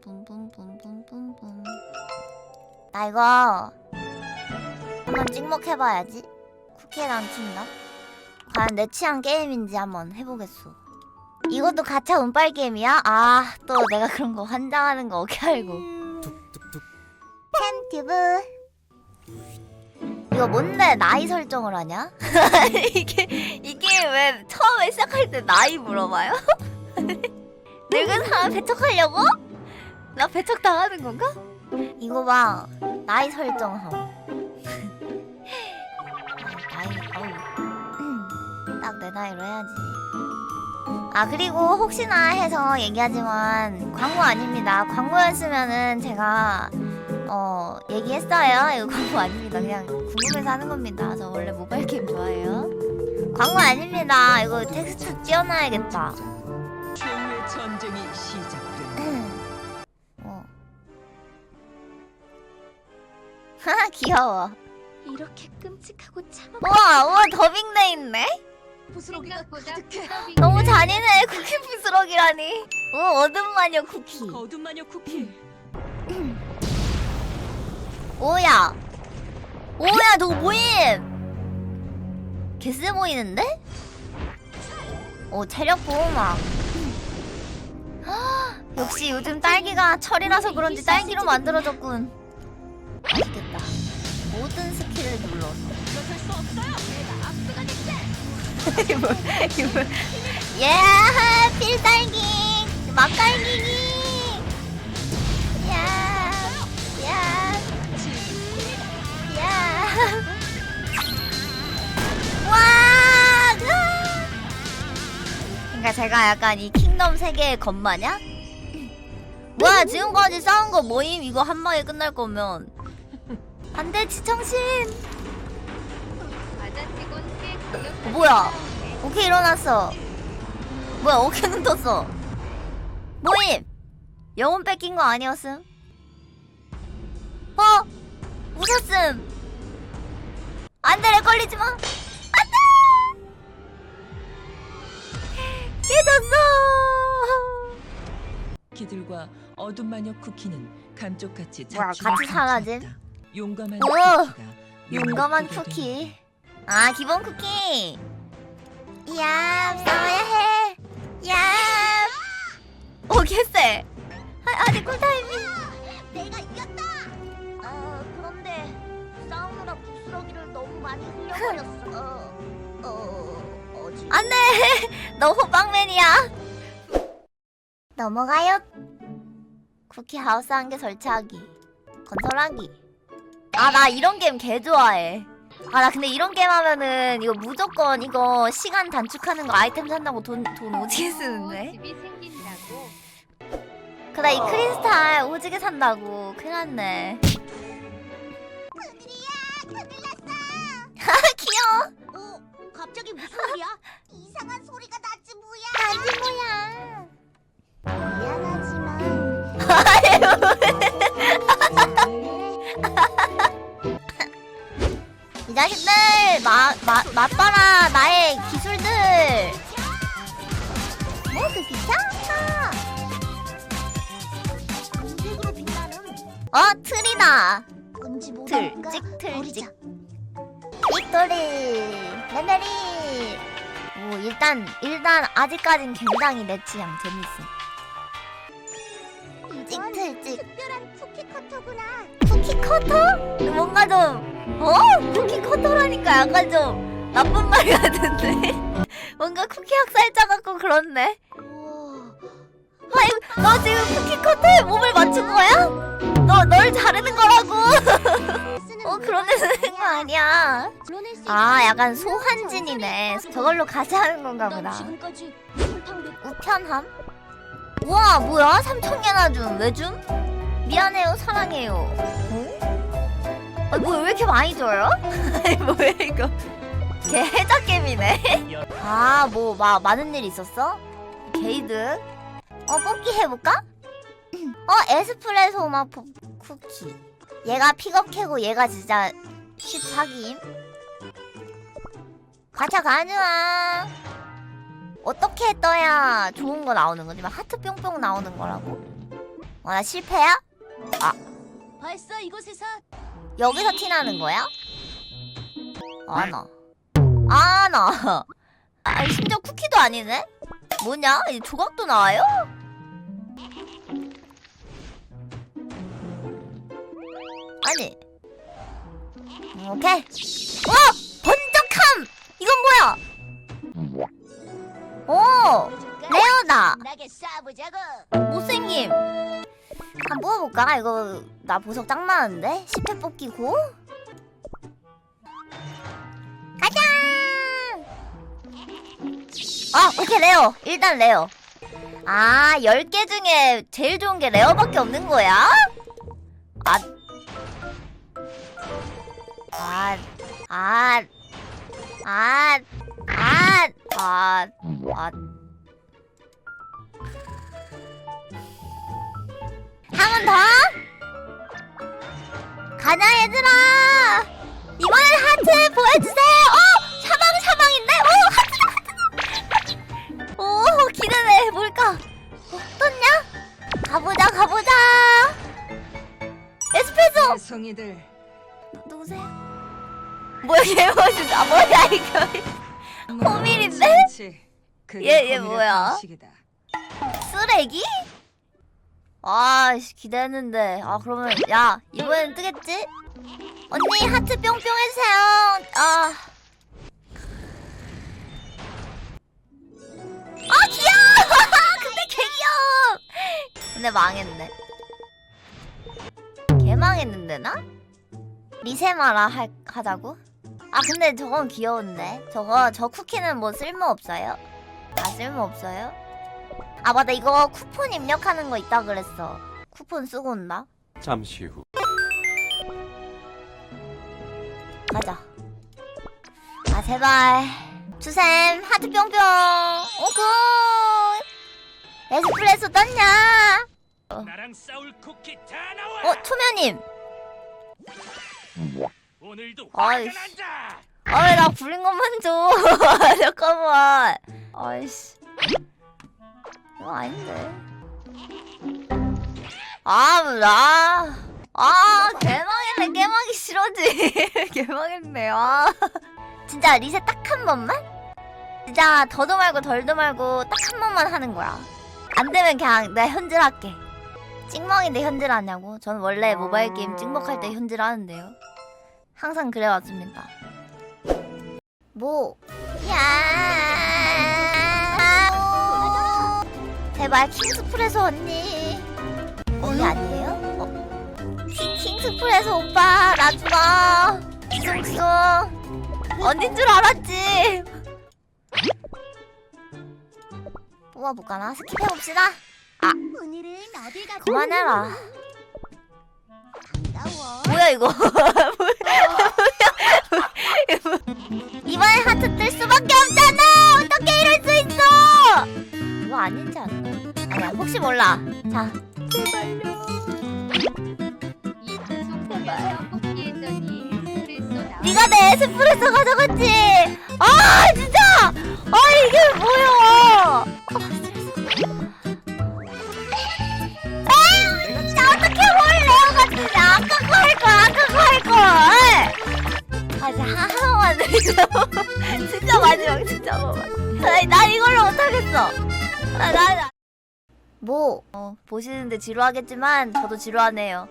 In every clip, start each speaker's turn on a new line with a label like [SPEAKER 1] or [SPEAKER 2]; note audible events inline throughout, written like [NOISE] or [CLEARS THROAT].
[SPEAKER 1] 뿜뿜뿜뿜뿜뿜뿜. 나 이거 한번 찍먹해봐야지. 쿠키에 안 튄다. 과연 내 취향 게임인지 한번 해보겠소. 이것도 가차 운빨 게임이야? 아, 또 내가 그런 거 환장하는 거 어떻게 알고. 팬튜브. 이거 뭔데 나이 설정을 하냐? [LAUGHS] 이게 이게 왜 처음에 시작할 때 나이 물어봐요? [LAUGHS] 늙은 사람 배척하려고? 나 배척 당하는 건가? 이거 봐 나이 설정함. [LAUGHS] 나이 어우 딱 내 나이로 해야지. 아 그리고 혹시나 해서 얘기하지만 광고 아닙니다. 광고였으면은 제가 어 얘기했어요. 이거 광고 아닙니다. 그냥 궁금해서 하는 겁니다. 저 원래 모바일 게임 좋아해요. 광고 아닙니다. 이거 텍스트 띄워놔야겠다.
[SPEAKER 2] 전쟁이 시작
[SPEAKER 1] 하하 [LAUGHS] 귀여워.
[SPEAKER 3] 이렇게 끔찍하고 참아
[SPEAKER 1] 우와 우와 더빙돼 있네.
[SPEAKER 3] 부스러기가 가득해.
[SPEAKER 1] 너무 잔인해 쿠키 부스러기라니. 오 어둠 마녀 쿠키.
[SPEAKER 2] 거둠 마녀 쿠키. [CLEARS THROAT]
[SPEAKER 1] 오야. 오야 너 모임. 개쎄 보이는데? 오 체력 보호막. 헉, [GASPS] 역시 요즘 딸기가 철이라서 그런지 딸기로 만들어졌군. 맛있겠다. 모든 스킬을 눌러서. 예 필딸기 맛딸기기. 야. 야. 야. 와! 그러니까 제가 약간 이 킹덤 세계의 건마냐? 뭐야 지금까지 싸운 거 모임 이거 한 방에 끝날 거면 안돼 지청신. 어, 뭐야? 오케이 일어났어. 뭐야 오케이는 떴어. 모임! 영혼 뺏긴 거 아니었음? 어? 웃었음. 안돼 렉 걸리지 마. 안돼! 깨졌어!
[SPEAKER 2] 키들과 어둠 마녀 쿠키는 감쪽같이 자취를
[SPEAKER 1] 같이 사라짐?
[SPEAKER 2] 감추었다. 용감한
[SPEAKER 1] 오!
[SPEAKER 2] 쿠키가
[SPEAKER 1] 용감한 쿠키. 아 기본 쿠키. 야 싸워야 해. 야! 오 개쎄. 아, 아직 꿀타임이. 내가 이겼다! 어 그런데 싸우느라 부스러기를 너무 많이 흘려버렸어. 어... 어... 어지. 안돼. [LAUGHS] 너 호빵맨이야. 넘어가요. 쿠키 하우스 한 개 설치하기. 건설하기 아 나 이런 게임 개 좋아해 아 나 근데 이런 게임 하면은 이거 무조건 이거 시간 단축하는 거 아이템 산다고 돈 돈 오지게 쓰는데
[SPEAKER 3] 집이 생긴다고.
[SPEAKER 1] 그나 이 크리스탈 오지게 산다고 큰일 났네 아 귀여워 [LAUGHS]
[SPEAKER 4] 어? 갑자기 무슨 소리야? [LAUGHS] 이상한 소리가 났지 뭐야?
[SPEAKER 1] 아니 뭐야
[SPEAKER 4] 미안하지만 [LAUGHS]
[SPEAKER 1] 마, 마, 맛봐라 나의 기술들. 모두 귀찮아
[SPEAKER 4] 빛나는
[SPEAKER 1] 어 틀이다 틀, 찍, 틀. 찍. 빅토리 레벨이 오 일단 일단 아직까진 굉장히 내 취향 재밌음.
[SPEAKER 4] 이건
[SPEAKER 1] 찍틀 찍.
[SPEAKER 4] 특별한 쿠키 커터구나.
[SPEAKER 1] 쿠키 커터? 뭔가 좀 어? 쿠키 커터라니까 약간 좀 나쁜 말 같은데 [LAUGHS] 뭔가 쿠키 학살자 같고 그렇네. 아니 너 지금 쿠키 커터에 몸을 맞춘 거야? 너 널 자르는 거라고 [LAUGHS] 어 그런 애 쓰는 거 아니야 아 약간 소환진이네. 저걸로 같이 하는 건가
[SPEAKER 4] 난
[SPEAKER 1] 보다 우편함? 우와 뭐야? 3천개나 줌. 왜 줌? 미안해요 사랑해요 어? 아니 뭐왜 이렇게 많이 줘요? 아니 [LAUGHS] 뭐야 이거 개 해적겜이네 [LAUGHS] 아뭐 막 많은 일 있었어? 게이드 어 뽑기 해볼까? [CLEARS THROAT] 어 에스프레소 마포 쿠키 얘가 픽업 캐고 얘가 진짜 쉿 사기임 가자 가능아 어떻게 떠야 좋은 거 나오는 거지? 막 하트 뿅뿅 나오는 거라고? 어, 나 실패야?
[SPEAKER 3] 벌써 이곳에서
[SPEAKER 1] 여기서 티나는 거야? 안 와. 안 와. 아, 심지어 쿠키도 아니네? 뭐냐? 이 조각도 나와요? 아니. 오케이. 어! 번쩍함! 이건 뭐야? 오! 레어다!
[SPEAKER 4] 나게.
[SPEAKER 1] 한번 뽑아볼까? 이거 나 보석 짱 많은데? 10회 뽑기 고? 가자! 아, 오케이, 레어. 일단 레어. 아, 10개 중에 제일 좋은 게 레어밖에 없는 거야? 아. 아, 아, 아, 아, 아, 아. 번 더? 가자 얘들아 이번엔 하트 보여주세요 어! 사방 사방인데? 오 하트다 하트다 오 기대돼 뭘까 어, 떴냐? 가보자 가보자 에스프레소
[SPEAKER 2] 성이들
[SPEAKER 1] 누- 누구세요? 뭐야 얘 뭐지 아 뭐야 이거 호밀인데? 얘, 얘 뭐야? 쓰레기? 아씨 기대했는데 아 그러면 야 이번엔 뜨겠지? 언니 하트 뿅뿅 해주세요 아. 아 귀여워 [LAUGHS] 근데 개 귀여워 근데 망했네 개 망했는데 나? 리세마라 할, 하자고? 아 근데 저건 귀여운데 저거 저 쿠키는 뭐 쓸모 없어요? 아 쓸모 없어요? 아 맞다. 이거 쿠폰 입력하는 거 있다 그랬어. 쿠폰 쓰고 온다?
[SPEAKER 5] 잠시 후.
[SPEAKER 1] 가자. 아 제발. 주셈 하트 뿅뿅. 오굿! 에스프레소 떴냐?
[SPEAKER 6] 나랑 싸울 쿠키 다 나와.
[SPEAKER 1] 어 초면님
[SPEAKER 6] 오늘도
[SPEAKER 1] 아이씨.
[SPEAKER 6] 화가 난다.
[SPEAKER 1] 아왜 나 부린 것만 줘? [LAUGHS] 잠깐만. 아이씨 이거 아닌데. 아 나 아 개망했네. 깨망이 싫어지. [LAUGHS] 개망했네. 아. 진짜 리셋 딱 한 번만? 진짜 더도 말고 덜도 말고 딱 한 번만 하는 거야. 안 되면 그냥 내가 현질할게. 찍먹인데 현질하냐고? 저는 원래 모바일 게임 찍먹할 때 현질하는데요. 항상 그래왔습니다. 뭐? 야! 제발 킹스프레소 언니. 언니 아니에요? 어. 킹, 킹스프레소 오빠 나 죽어. 숭숭. 언닌 줄 알았지. 뽑아볼까나? 스킵해 봅시다.
[SPEAKER 4] 오늘은 어딜 가고
[SPEAKER 1] 그만해라. 뭐야 이거? [LAUGHS] [LAUGHS] 이번엔 하트 뜰 수밖에 없잖아. 어떻게 이럴 수 있어? 이거 아니지 않나? 아니야 혹시 몰라. 자 네가 내 에스프레소 가져갔지. 아 진짜. 아 이게 뭐야? 아. 에이 진짜 어떻게 몰래요 같은데 아까 거할걸 아까 거 할 걸. 아 진짜 하나만 더 [LAUGHS] 진짜 마지막 진짜 마지막. 나, 나 이걸로 못하겠어. 아. 뭐 어, 보시는데 지루하겠지만 저도 지루하네요.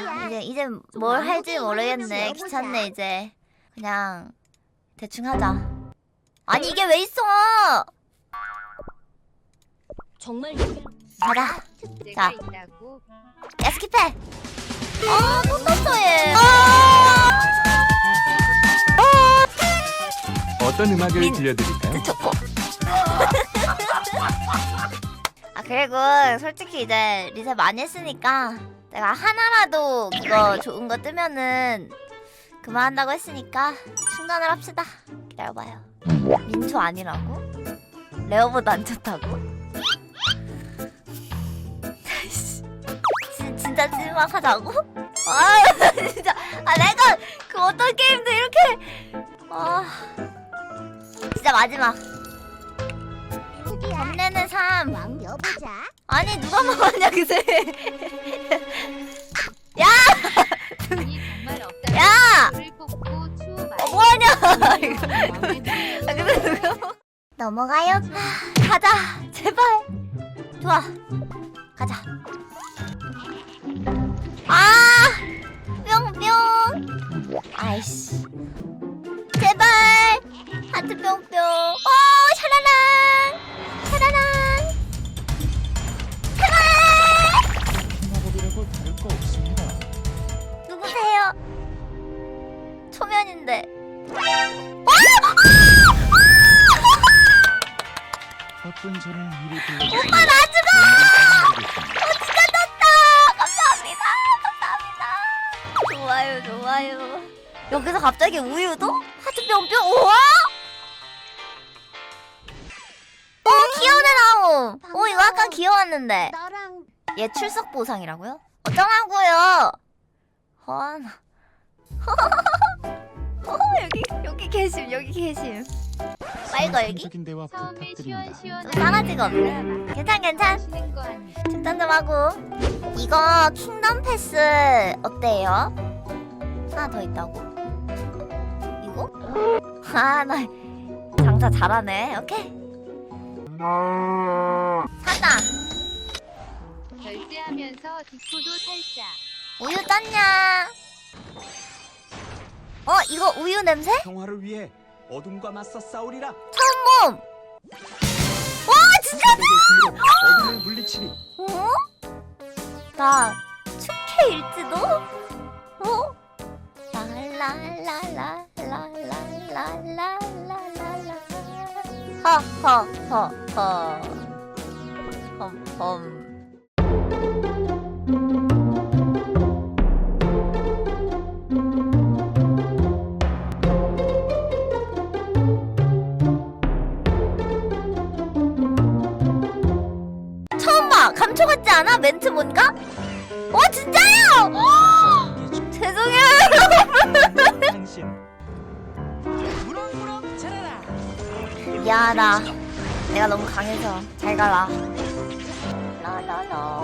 [SPEAKER 1] 아, 이제 이제 뭘 할지 모르겠네. 귀찮네 이제. 그냥 대충 하자. 아니 이게 왜 있어?
[SPEAKER 3] 정말
[SPEAKER 1] 가자.
[SPEAKER 3] 특대가
[SPEAKER 1] 자. 야 스킵해. 아 또 떴어 얘. 아!
[SPEAKER 5] 어떤 음악을
[SPEAKER 1] 민-
[SPEAKER 5] 들려드릴까요? [LAUGHS]
[SPEAKER 1] 아 그리고 솔직히 이제 리셋 많이 했으니까 내가 하나라도 그거 좋은 거 뜨면은 그만한다고 했으니까 충전을 합시다. 기다려봐요. 민초 아니라고? 레어보다 안 좋다고? [LAUGHS] 진, 진짜 찐막하자고? 아 [LAUGHS] 진짜 아 내가 그 어떤 게임도 이렇게 아 진짜 마지막 겁내는 삶
[SPEAKER 4] 왕 여보자.
[SPEAKER 1] 아니 누가 먹었냐 그새. [LAUGHS]
[SPEAKER 3] 돈이 정말 없다.
[SPEAKER 1] 야!
[SPEAKER 3] 뽑고 추후
[SPEAKER 1] 어, 뭐하냐? [LAUGHS] 이거. 아, 근데 누가 먹- 넘어가요? 하, 가자. 제발. 좋아. 가자. 아! 뿅뿅. 아이씨 초면인데.
[SPEAKER 6] 바쁜.
[SPEAKER 1] 오빠 나 죽어! 어디가 떴다! 감사합니다! 감사합니다! 좋아요 좋아요. 여기서 갑자기 우유도? 하트 뿅뿅 우와! 오 귀여운 애 나옴! 오 이거 아까 귀여웠는데. 얘 출석 보상이라고요? 어쩌라고요? 허나. 어 여기 여기 계심 여기 계심 빨리 걸기
[SPEAKER 6] 적인 대화
[SPEAKER 3] 처음에
[SPEAKER 6] 부탁드립니다.
[SPEAKER 3] 시원시원한
[SPEAKER 1] 싸가지가 없네 괜찮 괜찮
[SPEAKER 3] 하시는 거 아니야?
[SPEAKER 1] 측단 좀 하고 이거 킹덤 패스 어때요? 하나 더 있다고 이거? 아 나 장사 잘하네 오케이 샀다
[SPEAKER 3] 결제하면서 디코도 살짝.
[SPEAKER 1] 우유 떴냐 어 이거 우유 냄새?
[SPEAKER 7] 평화를 위해 어둠과 맞서 싸우리라.
[SPEAKER 1] 봄! 와 진짜다!
[SPEAKER 7] 어둠을 물리치리.
[SPEAKER 1] 어? 나 축해일지도? 어? 라라라라라라라라라라 허허허허 험험 않아? 멘트 뭔가? 어 진짜요? 죄송해요
[SPEAKER 7] 당신. 무럭무럭 자라라.
[SPEAKER 1] 미안하다 내가 너무 강해서 잘 가라 라라라